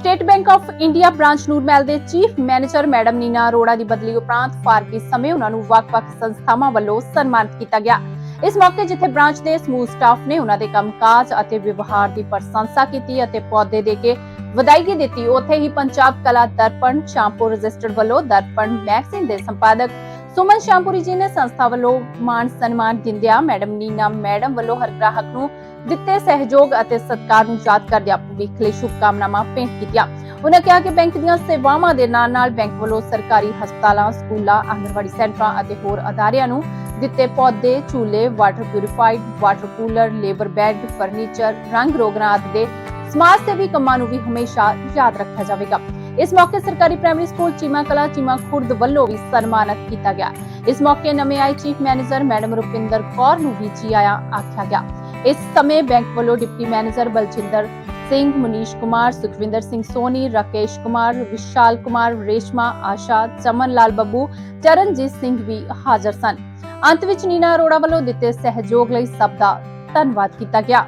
State Bank of India branch Nurmahal ਦੇ chief manager madam Neena Arora ਦੀ ਬਦਲੀ ਉਪਰੰਤ ਫਾਰਕੀ ਸਮੇਂ ਉਹਨਾਂ ਨੂੰ ਵੱਖ-ਵੱਖ ਸੰਸਥਾਵਾਂ ਵੱਲੋਂ ਸਨਮਾਨਿਤ ਕੀਤਾ ਗਿਆ। ਇਸ ਮੌਕੇ ਜਿੱਥੇ ਬ੍ਰਾਂਚ ਦੇ ਸਮੂਹ ਸਟਾਫ ਨੇ ਉਹਨਾਂ ਦੇ ਕੰਮਕਾਜ ਅਤੇ ਵਿਵਹਾਰ ਦੀ ਪ੍ਰਸ਼ੰਸਾ ਕੀਤੀ ਅਤੇ ਪੌਦੇ ਦੇ ਕੇ ਵਧਾਈ ਦਿੱਤੀ। ਉੱਥੇ ਹੀ ਪੰਜਾਬ ਕਲਾ ਦਰਪਣ, ਸ਼ਾਮਪੁਰ ਰਜਿਸਟਰਡ ਵੱਲੋਂ ਦਰਪਣ ਮੈਗਜ਼ੀਨ ਦੇ ਸੰਪਾਦਕ ਸੁਮਨ ਸ਼ਾਮਪੁਰੀ ਜੀ ਨੇ ਸੰਸਥਾ ਵੱਲੋਂ ਮਾਣ ਸਨਮਾਨ ਦਿੰਦਿਆਂ ਮੈਡਮ ਨੀਨਾ ਮੈਡਮ ਵੱਲੋਂ ਹਰ ਗ੍ਰਾਹਕ ਨੂੰ ਦਿੱਤੇ ਸਹਿਯੋਗ ਅਤੇ ਸਤਿਕਾਰ ਨੂੰ ਯਾਦ ਕਰਦਿਆਂ ਭਵਿੱਖ ਲਈ ਸ਼ੁਭਕਾਮਨਾਵਾਂ ਭੇਂਟ ਕੀਤੀਆਂ। ਉਹਨਾਂ ਕਿਹਾ ਕਿ ਬੈਂਕ ਦੀਆਂ ਸੇਵਾਵਾਂ ਦੇ ਨਾਲ-ਨਾਲ ਬੈਂਕ ਵੱਲੋਂ ਸਰਕਾਰੀ ਹਸਪਤਾਲਾਂ, ਸਕੂਲਾਂ, ਆਂਗਣਵਾੜੀ ਸੈਂਟਰਾਂ ਅਤੇ ਹੋਰ ਅਦਾਰਿਆਂ ਨੂੰ ਦਿੱਤੇ ਪੌਦੇ, ਝੂਲੇ, water purified, water cooler, labour bed, furniture, ਰੰਗ ਰੋਗਨਾਂ ਆਦਿ ਦੇ ਸਮਾਜ ਸੇਵੀ ਕੰਮਾਂ ਨੂੰ ਵੀ ਹਮੇਸ਼ਾ ਯਾਦ ਰੱਖਿਆ ਜਾਵੇਗਾ। ਇਸ ਮੌਕੇ ਸਰਕਾਰੀ ਪ੍ਰਾਇਮਰੀ ਸਕੂਲ ਚੀਮਾ ਕਲਾ, ਚੀਮਾ ਖੁਰਦ ਵੱਲੋਂ ਵੀ ਸਨਮਾਨਿਤ ਕੀਤਾ ਗਿਆ। ਇਸ ਮੌਕੇ ਨਵੇਂ ਆਏ chief manager madam Rupinder Kaur ਨੂੰ ਵੀ ਜੀ ਆਇਆਂ ਆਖਿਆ ਗਿਆ। ਇਸ ਸਮੇਂ ਬੈਂਕ ਵੱਲੋਂ ਡਿਪਟੀ ਮੈਨੇਜਰ ਬਲਜਿੰਦਰ ਸਿੰਘ, ਮਨੀਸ਼ ਕੁਮਾਰ, ਸੁਖਵਿੰਦਰ ਸਿੰਘ ਸੋਨੀ, ਰਾਕੇਸ਼ ਕੁਮਾਰ, ਵਿਸ਼ਾਲ ਕੁਮਾਰ, ਰੇਸ਼ਮਾ, ਆਸ਼ਾ, ਚਮਨ ਲਾਲ ਬੱਬੂ, ਚਰਨਜੀਤ ਸਿੰਘ ਵੀ ਹਾਜ਼ਰ ਸਨ। ਅੰਤ ਵਿੱਚ ਨੀਨਾ ਅਰੋੜਾ ਵੱਲੋਂ ਦਿੱਤੇ ਸਹਿਯੋਗ ਲਈ ਸਭ ਦਾ ਧੰਨਵਾਦ ਕੀਤਾ ਗਿਆ।